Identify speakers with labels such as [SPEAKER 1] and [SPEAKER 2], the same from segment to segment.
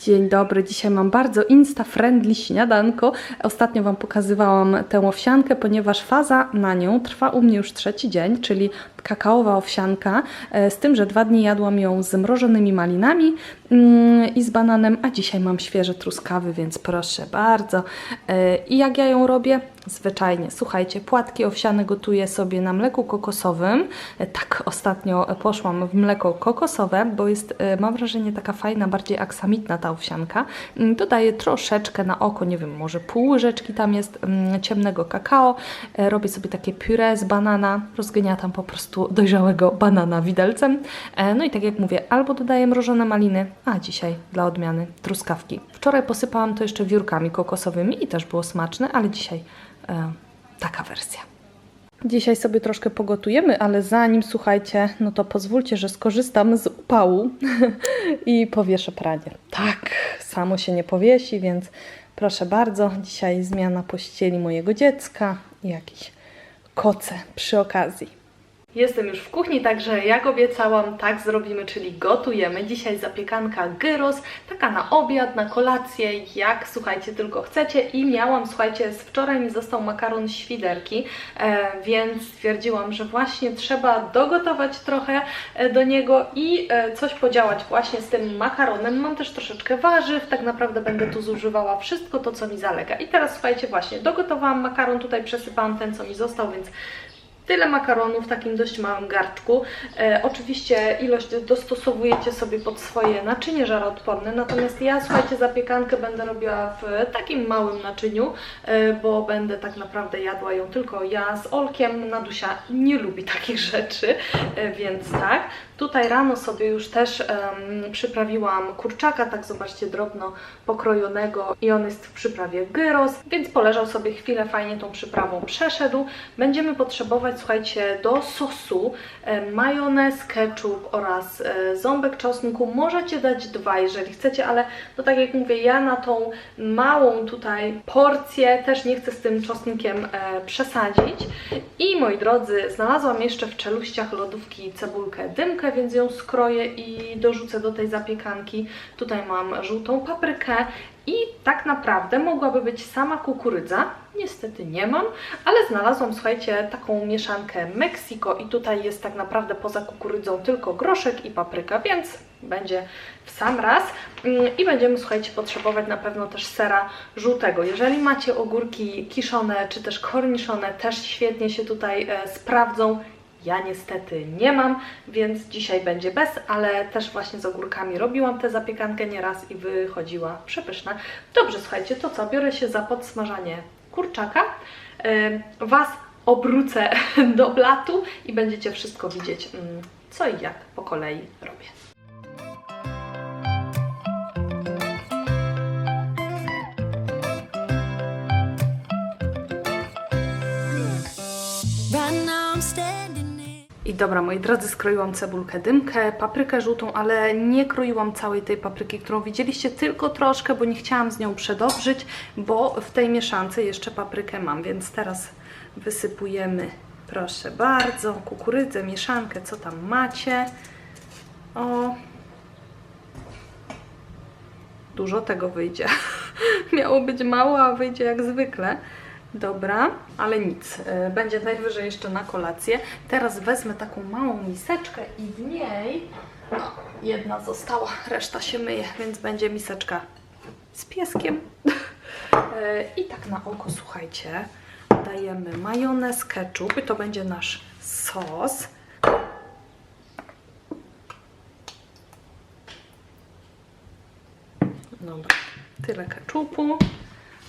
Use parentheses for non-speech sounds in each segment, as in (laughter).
[SPEAKER 1] Dzień dobry, dzisiaj mam bardzo insta-friendly śniadanko. Ostatnio Wam pokazywałam tę owsiankę, ponieważ faza na nią trwa u mnie już trzeci dzień, czyli kakaowa owsianka, e, z tym, że dwa dni jadłam ją z mrożonymi malinami mm, i z bananem, a dzisiaj mam świeże truskawy, więc proszę bardzo. E, I jak ja ją robię? Zwyczajnie, słuchajcie, płatki owsiane gotuję sobie na mleku kokosowym. E, Tak, ostatnio poszłam w mleko kokosowe, bo jest, mam wrażenie, taka fajna, bardziej aksamitna ta owsianka. Mm, Dodaję troszeczkę na oko, nie wiem, może pół łyżeczki tam jest mm, ciemnego kakao. Robię sobie takie puree z banana, rozgniatam po prostu dojrzałego banana widelcem. E, No i tak jak mówię, albo dodaję mrożone maliny, a dzisiaj dla odmiany truskawki. Wczoraj posypałam to jeszcze wiórkami kokosowymi i też było smaczne, ale dzisiaj e, taka wersja. Dzisiaj sobie troszkę pogotujemy, ale zanim słuchajcie, no to pozwólcie, że skorzystam z upału (laughs) i powieszę pranie. Tak, samo się nie powiesi, więc proszę bardzo, dzisiaj zmiana pościeli mojego dziecka i jakieś koce przy okazji. Jestem już w kuchni, także jak obiecałam, tak zrobimy, czyli gotujemy. Dzisiaj zapiekanka gyros, taka na obiad, na kolację, jak słuchajcie, tylko chcecie. I miałam, słuchajcie, z wczoraj mi został makaron świderki, e, więc stwierdziłam, że właśnie trzeba dogotować trochę e, do niego i e, coś podziałać właśnie z tym makaronem. Mam też troszeczkę warzyw, tak naprawdę będę tu zużywała wszystko to, co mi zalega. I teraz słuchajcie, właśnie dogotowałam makaron, tutaj przesypałam ten, co mi został, więc tyle makaronu w takim dość małym garczku. E, oczywiście ilość dostosowujecie sobie pod swoje naczynie żaroodporne, natomiast ja, słuchajcie, zapiekankę będę robiła w takim małym naczyniu, e, bo będę tak naprawdę jadła ją tylko ja z Olkiem. Nadusia nie lubi takich (laughs) rzeczy, e, więc tak. Tutaj rano sobie już też em, przyprawiłam kurczaka, tak zobaczcie, drobno pokrojonego i on jest w przyprawie gyros, więc poleżał sobie chwilę, fajnie tą przyprawą przeszedł. Będziemy potrzebować, słuchajcie, do sosu e, majonez, ketchup oraz e, ząbek czosnku. Możecie dać dwa, jeżeli chcecie, ale no tak jak mówię, ja na tą małą tutaj porcję też nie chcę z tym czosnkiem e, przesadzić. I moi drodzy, znalazłam jeszcze w czeluściach lodówki cebulkę dymkę, więc ją skroję i dorzucę do tej zapiekanki. Tutaj mam żółtą paprykę i tak naprawdę mogłaby być sama kukurydza. Niestety nie mam, ale znalazłam, słuchajcie, taką mieszankę Mexico i tutaj jest tak naprawdę poza kukurydzą tylko groszek i papryka, więc będzie w sam raz. Mm, I będziemy, słuchajcie, potrzebować na pewno też sera żółtego. Jeżeli macie ogórki kiszone czy też korniszone, też świetnie się tutaj e, sprawdzą. Ja niestety nie mam, więc dzisiaj będzie bez, ale też właśnie z ogórkami robiłam tę zapiekankę nieraz i wychodziła przepyszna. Dobrze, słuchajcie, to co? Biorę się za podsmażanie kurczaka. Ym, Was obrócę (laughs) do blatu i będziecie wszystko widzieć, mm, co i jak po kolei robię. Dobra, moi drodzy, skroiłam cebulkę dymkę, paprykę żółtą, ale nie kroiłam całej tej papryki, którą widzieliście, tylko troszkę, bo nie chciałam z nią przedobrzyć, bo w tej mieszance jeszcze paprykę mam, więc teraz wysypujemy, proszę bardzo, kukurydzę, mieszankę, co tam macie. O, dużo tego wyjdzie. (laughs) Miało być mało, a wyjdzie jak zwykle. Dobra, ale nic. e, Będzie najwyżej jeszcze na kolację. Teraz wezmę taką małą miseczkę i w niej no, jedna została, reszta się myje, więc będzie miseczka z pieskiem. (laughs) E, I tak na oko, słuchajcie, dajemy majonez, ketchup i to będzie nasz sos. Dobra, tyle keczupu.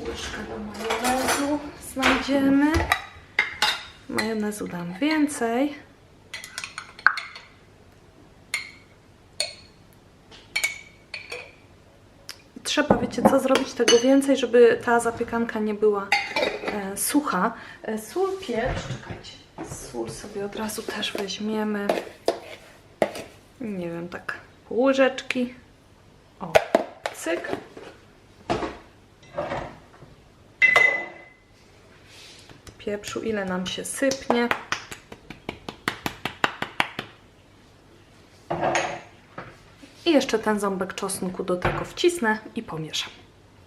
[SPEAKER 1] Łyżkę do majonezu znajdziemy. Majonezu dam więcej. Trzeba, wiecie co, zrobić tego więcej, żeby ta zapiekanka nie była e, sucha. E, sól, pieprz, czekajcie, sól sobie od razu też weźmiemy. Nie wiem, tak pół łyżeczki. O, cyk. Pieprzu, ile nam się sypnie. I jeszcze ten ząbek czosnku do tego wcisnę i pomieszam.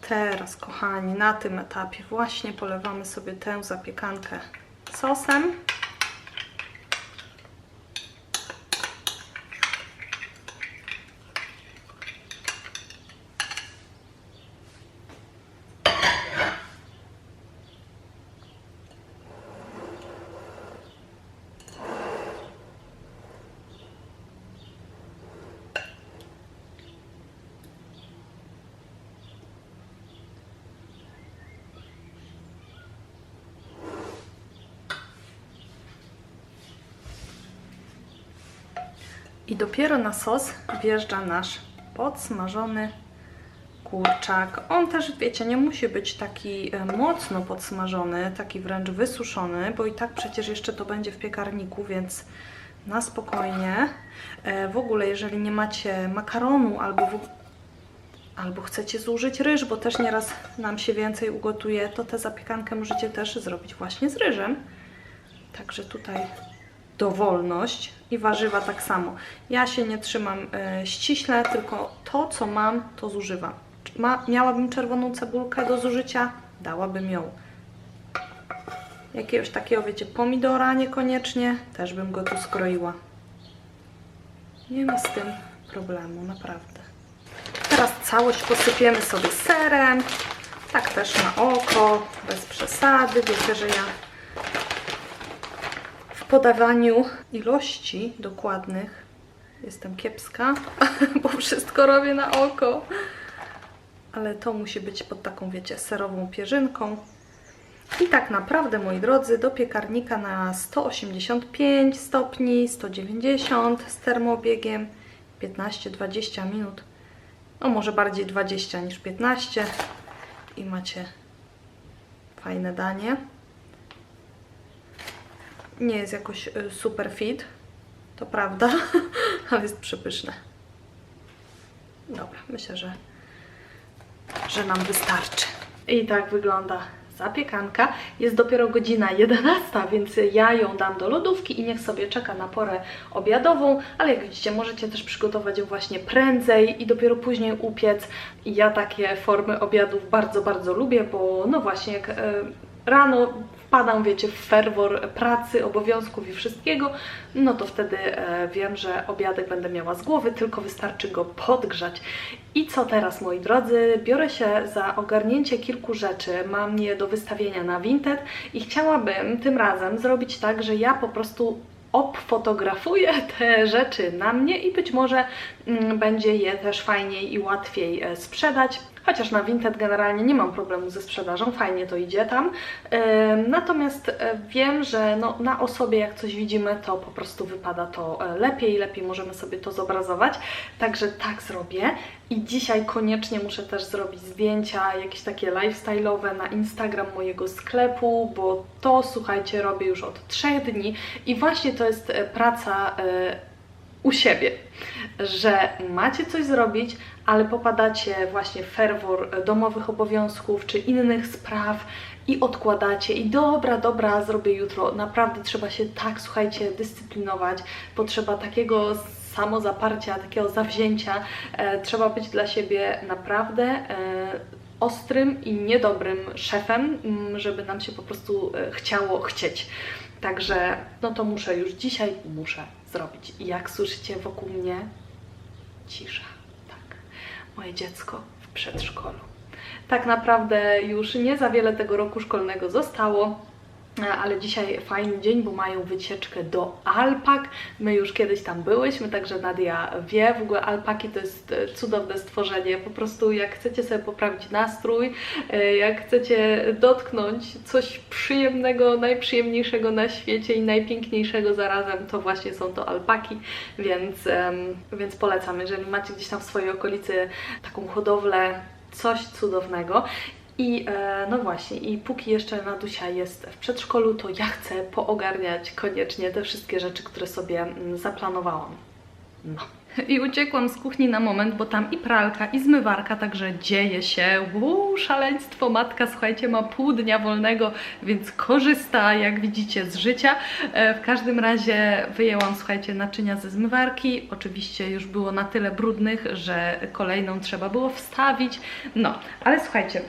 [SPEAKER 1] Teraz, kochani, na tym etapie właśnie polewamy sobie tę zapiekankę sosem. I dopiero na sos wjeżdża nasz podsmażony kurczak. On też, wiecie, nie musi być taki e, mocno podsmażony, taki wręcz wysuszony, bo i tak przecież jeszcze to będzie w piekarniku, więc na spokojnie. E, W ogóle, jeżeli nie macie makaronu albo w, albo chcecie zużyć ryż, bo też nieraz nam się więcej ugotuje, to tę zapiekankę możecie też zrobić właśnie z ryżem. Także tutaj dowolność i warzywa tak samo. Ja się nie trzymam e, ściśle, tylko to, co mam, to zużywam. Ma, miałabym czerwoną cebulkę do zużycia, dałabym ją. Jakiegoś takiego, wiecie, pomidora niekoniecznie, też bym go tu skroiła. Nie ma z tym problemu, naprawdę. Teraz całość posypiemy sobie serem, tak też na oko, bez przesady. Wiecie, że ja podawaniu ilości dokładnych jestem kiepska, (laughs) bo wszystko robię na oko. Ale to musi być pod taką, wiecie, serową pierzynką. I tak naprawdę, moi drodzy, do piekarnika na 185 stopni, 190 z termobiegiem, 15-20 minut. No może bardziej 20 niż 15 i macie fajne danie. Nie jest jakoś y, super fit, to prawda, (laughs) ale jest przepyszne. Dobra, myślę, że, że nam wystarczy. I tak wygląda zapiekanka. Jest dopiero godzina 11, więc ja ją dam do lodówki i niech sobie czeka na porę obiadową, ale jak widzicie, możecie też przygotować ją właśnie prędzej i dopiero później upiec. Ja takie formy obiadów bardzo, bardzo lubię, bo no właśnie jak e, rano wpadam, wiecie, w ferwor pracy, obowiązków i wszystkiego, no to wtedy e, wiem, że obiadek będę miała z głowy, tylko wystarczy go podgrzać. I co teraz, moi drodzy? Biorę się za ogarnięcie kilku rzeczy. Mam je do wystawienia na Vinted i chciałabym tym razem zrobić tak, że ja po prostu obfotografuję te rzeczy na mnie i być może mm, będzie je też fajniej i łatwiej e, sprzedać. Chociaż na Vinted generalnie nie mam problemu ze sprzedażą, fajnie to idzie tam. Natomiast e, wiem, że no, na osobie jak coś widzimy, to po prostu wypada to e, lepiej, lepiej możemy sobie to zobrazować. Także tak zrobię. I dzisiaj koniecznie muszę też zrobić zdjęcia, jakieś takie lifestyle'owe na Instagram mojego sklepu, bo to słuchajcie, robię już od trzech dni i właśnie to jest e, praca u siebie, że macie coś zrobić, ale popadacie właśnie w ferwor domowych obowiązków czy innych spraw i odkładacie i dobra, dobra, zrobię jutro. Naprawdę trzeba się tak, słuchajcie, dyscyplinować, potrzeba takiego samozaparcia, takiego zawzięcia. E, trzeba być dla siebie naprawdę e, ostrym i niedobrym szefem, m, żeby nam się po prostu e, chciało chcieć. Także no to muszę już dzisiaj, muszę zrobić. I jak słyszycie wokół mnie, cisza. Moje dziecko w przedszkolu. Tak naprawdę już nie za wiele tego roku szkolnego zostało. E, Ale dzisiaj fajny dzień, bo mają wycieczkę do alpak. My już kiedyś tam byłyśmy, także Nadia wie. W ogóle alpaki to jest e, cudowne stworzenie. Po prostu jak chcecie sobie poprawić nastrój, e, jak chcecie dotknąć coś przyjemnego, najprzyjemniejszego na świecie i najpiękniejszego zarazem, to właśnie są to alpaki, więc, więc polecam. Jeżeli macie gdzieś tam w swojej okolicy taką hodowlę, coś cudownego. I e, no właśnie, i póki jeszcze Nadusia jest w przedszkolu, to ja chcę poogarniać koniecznie te wszystkie rzeczy, które sobie mm, zaplanowałam. No. I uciekłam z kuchni na moment, bo tam i pralka, i zmywarka, także dzieje się. Uuu, szaleństwo. Matka, słuchajcie, ma pół dnia wolnego, więc korzysta, jak widzicie, z życia. E, W każdym razie wyjęłam, słuchajcie, naczynia ze zmywarki. Oczywiście już było na tyle brudnych, że kolejną trzeba było wstawić. No, ale słuchajcie,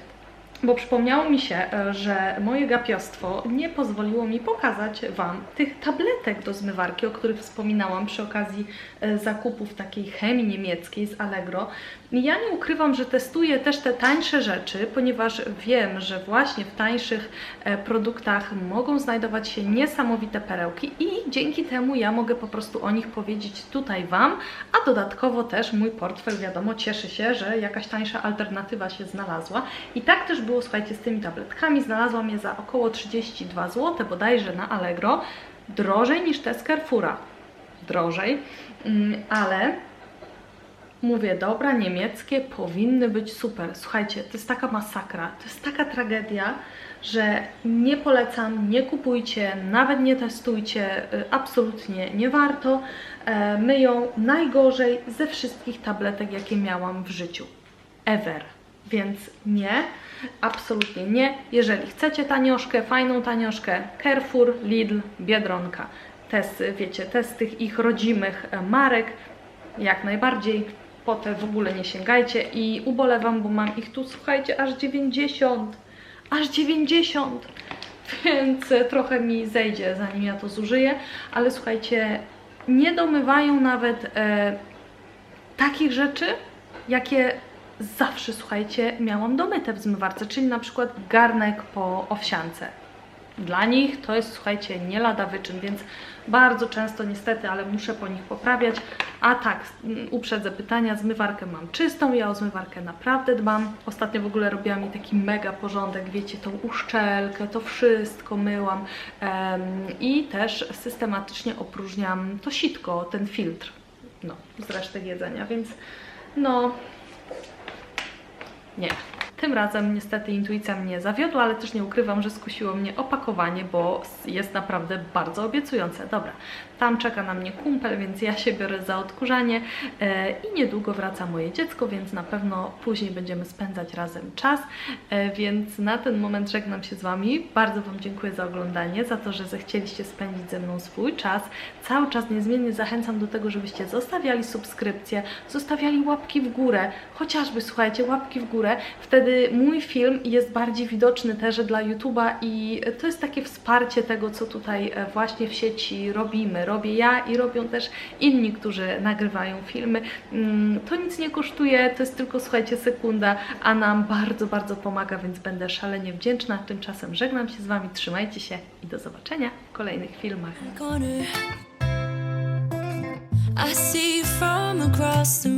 [SPEAKER 1] bo przypomniało mi się, e, że moje gapiostwo nie pozwoliło mi pokazać Wam tych tabletek do zmywarki, o których wspominałam przy okazji e, zakupów takiej chemii niemieckiej z Allegro. Ja nie ukrywam, że testuję też te tańsze rzeczy, ponieważ wiem, że właśnie w tańszych e, produktach mogą znajdować się niesamowite perełki i dzięki temu ja mogę po prostu o nich powiedzieć tutaj Wam, a dodatkowo też mój portfel, wiadomo, cieszy się, że jakaś tańsza alternatywa się znalazła. I tak też było, słuchajcie, z tymi tabletkami. Znalazłam je za około 32 zł, bodajże na Allegro. Drożej niż te z Carrefoura. Drożej, Mm, ale mówię, dobra, niemieckie powinny być super. Słuchajcie, to jest taka masakra, to jest taka tragedia, że nie polecam, nie kupujcie, nawet nie testujcie, y, absolutnie nie warto. E, Myją najgorzej ze wszystkich tabletek, jakie miałam w życiu. Ever. Więc nie, absolutnie nie. Jeżeli chcecie tanioszkę, fajną tanioszkę, Carrefour, Lidl, Biedronka. Test, wiecie, test tych ich rodzimych e, marek, jak najbardziej. Po te w ogóle nie sięgajcie i ubolewam, bo mam ich tu, słuchajcie, aż 90. Aż 90! (laughs) Więc e, trochę mi zejdzie, zanim ja to zużyję. Ale słuchajcie, nie domywają nawet e, takich rzeczy, jakie zawsze, słuchajcie, miałam domyte w zmywarce, czyli na przykład garnek po owsiance. Dla nich to jest, słuchajcie, nie lada wyczyn, więc bardzo często niestety, ale muszę po nich poprawiać. A tak, mm, uprzedzę pytania, zmywarkę mam czystą, ja o zmywarkę naprawdę dbam. Ostatnio w ogóle robiłam mi taki mega porządek, wiecie, tą uszczelkę, to wszystko myłam em, i też systematycznie opróżniam to sitko, ten filtr, no, z resztek jedzenia, więc no, nie. Tym razem niestety intuicja mnie zawiodła, ale też nie ukrywam, że skusiło mnie opakowanie, bo jest naprawdę bardzo obiecujące. Dobra, tam czeka na mnie kumpel, więc ja się biorę za odkurzanie e, i niedługo wraca moje dziecko, więc na pewno później będziemy spędzać razem czas. E, więc na ten moment żegnam się z Wami. Bardzo Wam dziękuję za oglądanie, za to, że zechcieliście spędzić ze mną swój czas. Cały czas niezmiennie zachęcam do tego, żebyście zostawiali subskrypcje, zostawiali łapki w górę, chociażby słuchajcie, łapki w górę. Wtedy mój film jest bardziej widoczny też dla YouTube'a i to jest takie wsparcie tego, co tutaj e, właśnie w sieci robimy. Robię ja i robią też inni, którzy nagrywają filmy. Mm, To nic nie kosztuje, to jest tylko, słuchajcie, sekunda, a nam bardzo, bardzo pomaga, więc będę szalenie wdzięczna. Tymczasem żegnam się z Wami, trzymajcie się i do zobaczenia w kolejnych filmach.
[SPEAKER 2] I see from across the